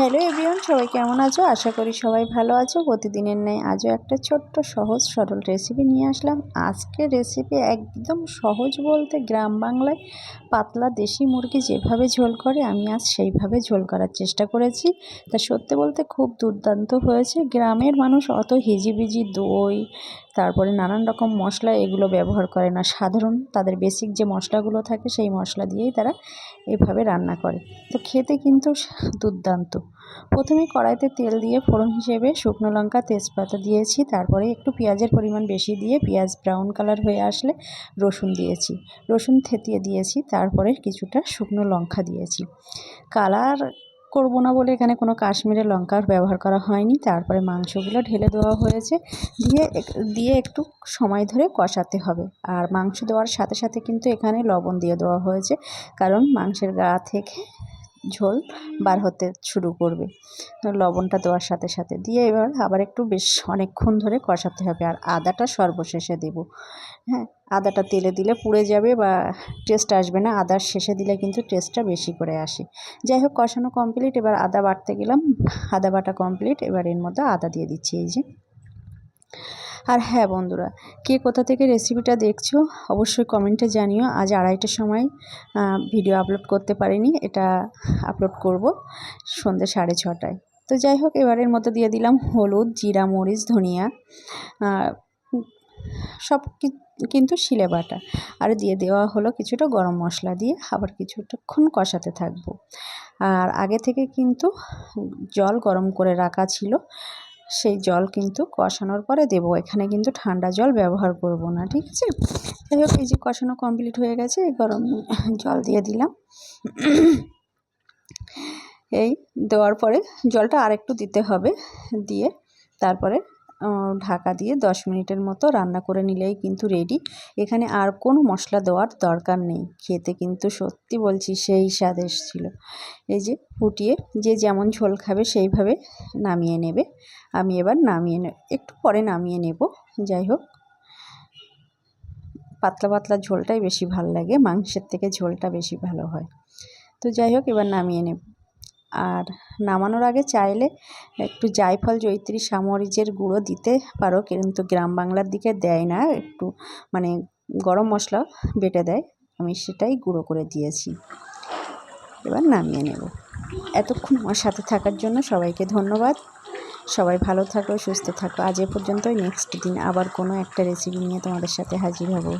Hello everyone, সবাই কেমন আছো? আশা করি সবাই ভালো আছো। প্রতিদিনের ন্যায় আজও একটা ছোট্ট, সহজ, সরল রেসিপি নিয়ে আসলাম। আজকে রেসিপি একদম সহজ বলতে গ্রাম বাংলায় পাতলা দেশি মুরগি যেভাবে ঝোল করে, আমি আজ সেইভাবে ঝোল করার চেষ্টা করেছি। তা সত্যি বলতে খুব দুর্দান্ত হয়েছে। গ্রামের মানুষ অত হিজিবিজি দই তারপরে নানান রকম মশলা এগুলো ব্যবহার করে না। সাধারণ তাদের বেসিক যে মশলাগুলো থাকে সেই মশলা দিয়েই তারা এভাবে রান্না করে। তো খেতে কিন্তু দুর্দান্ত। প্রথমে কড়াইতে তেল দিয়ে ফোড়ন হিসেবে শুকনো লঙ্কা, তেজপাতা দিয়েছি। তারপরে একটু পেঁয়াজের পরিমাণ বেশি দিয়ে পেঁয়াজ ব্রাউন কালার হয়ে আসলে রসুন দিয়েছি। রসুন থেতিয়ে দিয়েছি। তারপরে কিছুটা শুকনো লঙ্কা দিয়েছি। কালার করব না বলে এখানে কোনো কাশ্মীরের লঙ্কার ব্যবহার করা হয়নি। তারপরে মাংসগুলো ঢেলে দেওয়া হয়েছে। দিয়ে দিয়ে একটু সময় ধরে কষাতে হবে। আর মাংস দেওয়ার সাথে সাথে কিন্তু এখানে লবণ দিয়ে দেওয়া হয়েছে। কারণ মাংসের গা থেকে ঝোল বার হতে শুরু করবে। লবণটা দেওয়ার সাথে সাথে দিয়ে এবার আবার একটু বেশ অনেকক্ষণ ধরে কষাতে হবে আর আদাটা সর্বশেষে দেব। হ্যাঁ আদাটা তেলে দিলে পুড়ে যাবে বা টেস্ট আসবে না। আদার শেষে দিলে কিন্তু টেস্টটা বেশি করে আসে। যাই হোক, কষানো কমপ্লিট এবার আদা বাটতে গেলাম। আদা বাটা কমপ্লিট এবার এর মধ্যে আদা দিয়ে দিচ্ছি এই যে। আর হ্যাঁ বন্ধুরা, কে কোথা থেকে রেসিপিটা দেখছ অবশ্যই কমেন্টে জানিও। আজ আড়াইটার সময় ভিডিও আপলোড করতে পারিনি, এটা আপলোড করব সন্ধ্যে সাড়ে ছটায়। তো যাই হোক, এবারের মতো দিয়ে দিলাম হলুদ, জিরা, মরিচ, ধনিয়া সব কিন্তু শিলে বাটা। আর দিয়ে দেওয়া হলো কিছুটা গরম মশলা দিয়ে আবার কিছুটাক্ষণ কষাতে থাকব। আর আগে থেকে কিন্তু জল গরম করে রাখা ছিল সেই জল কিন্তু কষানোর পরে দেব। এখানে কিন্তু ঠান্ডা জল ব্যবহার করব না, ঠিক আছে? যাই হোক, এই যে কষানো কমপ্লিট হয়ে গেছে গরম জল দিয়ে দিলাম। এই দেওয়ার পরে জলটা আরেকটু দিতে হবে, দিয়ে তারপরে ঢাকা দিয়ে দশ মিনিটের মতো রান্না করে নিলেই কিন্তু রেডি এখানে আর কোনো মশলা দেওয়ার দরকার নেই। খেতে কিন্তু সত্যি বলছি সেই স্বাদ এসেছিল। এই যে ফুটিয়ে যে যেমন ঝোল খাবে সেইভাবে নামিয়ে নেবে। আমি এবার নামিয়ে একটু পরে নামিয়ে নেব। যাই হোক। পাতলা পাতলা ঝোলটাই বেশি ভালো লাগে। মাংসের থেকে ঝোলটা বেশি ভালো হয়। তো যাই হোক, এবার নামিয়ে নেব। আর নামানোর আগে চাইলে একটু জায়ফল জৈত্রী সামরিচের গুঁড়ো দিতে পারো। কিন্তু গ্রাম বাংলার দিকে দেয় না, একটু মানে গরম মশলা বেটে দেয়। আমি সেটাই গুঁড়ো করে দিয়েছি। এবার নামিয়ে নেব। এতক্ষণ আমার সাথে থাকার জন্য সবাইকে ধন্যবাদ। সবাই ভালো থাকো, সুস্থ থাকো। আজ এ পর্যন্তই। নেক্সট দিন আবার কোনো একটা রেসিপি নিয়ে তোমাদের সাথে হাজির হব।